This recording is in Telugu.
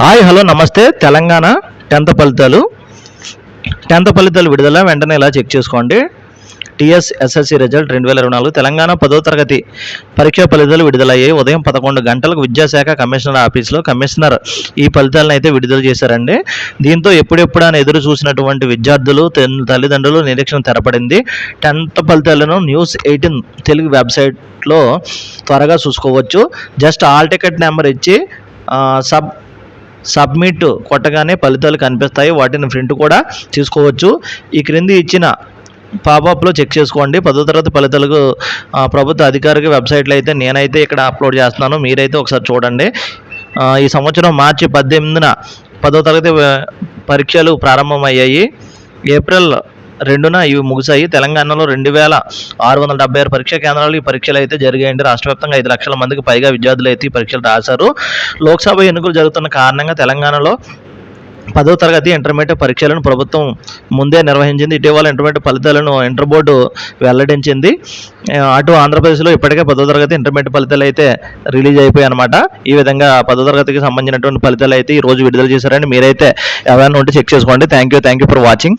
హాయ్ హలో నమస్తే. తెలంగాణ టెన్త్ ఫలితాలు. టెన్త్ ఫలితాలు విడుదల. వెంటనే ఇలా చెక్ చేసుకోండి. టీఎస్ ఎస్ఎస్సి రిజల్ట్ రెండు వేల ఇరవై నాలుగు. తెలంగాణ పదో తరగతి పరీక్షా ఫలితాలు విడుదలయ్యాయి. ఉదయం పదకొండు గంటలకు విద్యాశాఖ కమిషనర్ ఆఫీస్లో కమిషనర్ ఈ ఫలితాలను అయితే విడుదల చేశారండి. దీంతో ఎప్పుడెప్పుడు అని ఎదురు చూసినటువంటి విద్యార్థులు తల్లిదండ్రులు నిరీక్షణ తెరపడింది. టెన్త్ ఫలితాలను న్యూస్ ఎయిటీన్ తెలుగు వెబ్సైట్లో త్వరగా చూసుకోవచ్చు. జస్ట్ ఆల్ టికెట్ నెంబర్ ఇచ్చి సబ్ సబ్మిట్ కొట్టగానే ఫలితాలు కనిపిస్తాయి. వాటిని ప్రింట్ కూడా తీసుకోవచ్చు. ఈ క్రింది ఇచ్చిన పాపప్లో చెక్ చేసుకోండి. పదో తరగతి ఫలితాలకు ప్రభుత్వ అధికారిక వెబ్సైట్లో అయితే నేనైతే ఇక్కడ అప్లోడ్ చేస్తున్నాను. మీరైతే ఒకసారి చూడండి. ఈ సంవత్సరం మార్చి పద్దెనిమిదిన పదో తరగతి పరీక్షలు ప్రారంభమయ్యాయి. ఏప్రిల్ రెండున ఇవి ముగిశాయి. తెలంగాణలో రెండు వేల ఆరు వందల డెబ్బై ఆరు పరీక్షా కేంద్రాలు ఈ పరీక్షలు అయితే జరిగాయండి. రాష్ట్ర వ్యాప్తంగా ఐదు లక్షల మందికి పైగా విద్యార్థులు అయితే ఈ పరీక్షలు రాశారు. లోక్సభ ఎన్నికలు జరుగుతున్న కారణంగా తెలంగాణలో పదో తరగతి ఇంటర్మీడియట్ పరీక్షలను ప్రభుత్వం ముందే నిర్వహించింది. ఇటీవల ఇంటర్మీడియట్ ఫలితాలను ఇంటర్ బోర్డు వెల్లడించింది. అటు ఆంధ్రప్రదేశ్లో ఇప్పటికే పదో తరగతి ఇంటర్మీడియట్ ఫలితాలు అయితే రిలీజ్ అయిపోయాయి అనమాట ఈ విధంగా పదో తరగతికి సంబంధించినటువంటి ఫలితాలు అయితే ఈ రోజు విడుదల చేశారని మీరైతే ఎవరైనా ఉంటే చెక్ చేసుకోండి. Thank you thank you for watching